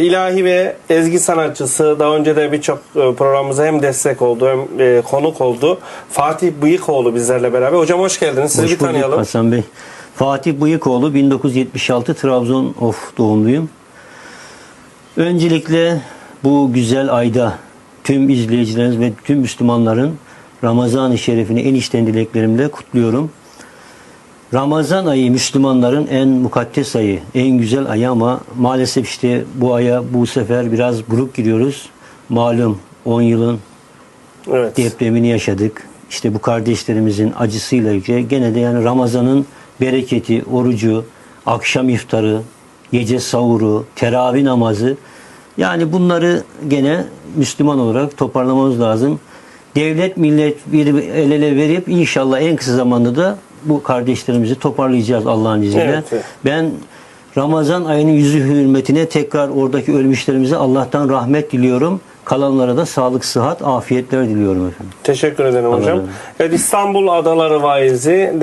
ilahi ve ezgi sanatçısı daha önce de birçok e, programımıza hem destek oldu hem e, konuk oldu. Fatih Bıyıkoğlu bizlerle beraber. Hocam hoş geldiniz. Sizi Hoş bir bulduk tanıyalım. Hasan Bey. Fatih Bıyıkoğlu 1976 Trabzon of doğumluyum. Öncelikle bu güzel ayda tüm izleyicilerimiz ve tüm Müslümanların Ramazan-ı Şerifini en içten dileklerimle kutluyorum. Ramazan ayı Müslümanların en mukaddes ayı, en güzel ayı ama maalesef işte bu aya bu sefer biraz buruk giriyoruz. Malum 10 yılın Evet. depremini yaşadık. İşte bu kardeşlerimizin acısıyla ilgili gene de yani Ramazan'ın bereketi, orucu, akşam iftarı, gece sahuru, teravih namazı yani bunları gene Müslüman olarak toparlamamız lazım. Devlet millet bir el ele verip inşallah en kısa zamanda da bu kardeşlerimizi toparlayacağız Allah'ın izniyle. Evet, evet. Ben Ramazan ayının yüzü hürmetine tekrar oradaki ölmüşlerimize Allah'tan rahmet diliyorum. Kalanlara da sağlık, sıhhat, afiyetler diliyorum efendim. Teşekkür ederim hocam. olsun. Evet İstanbul Adaları Vaizi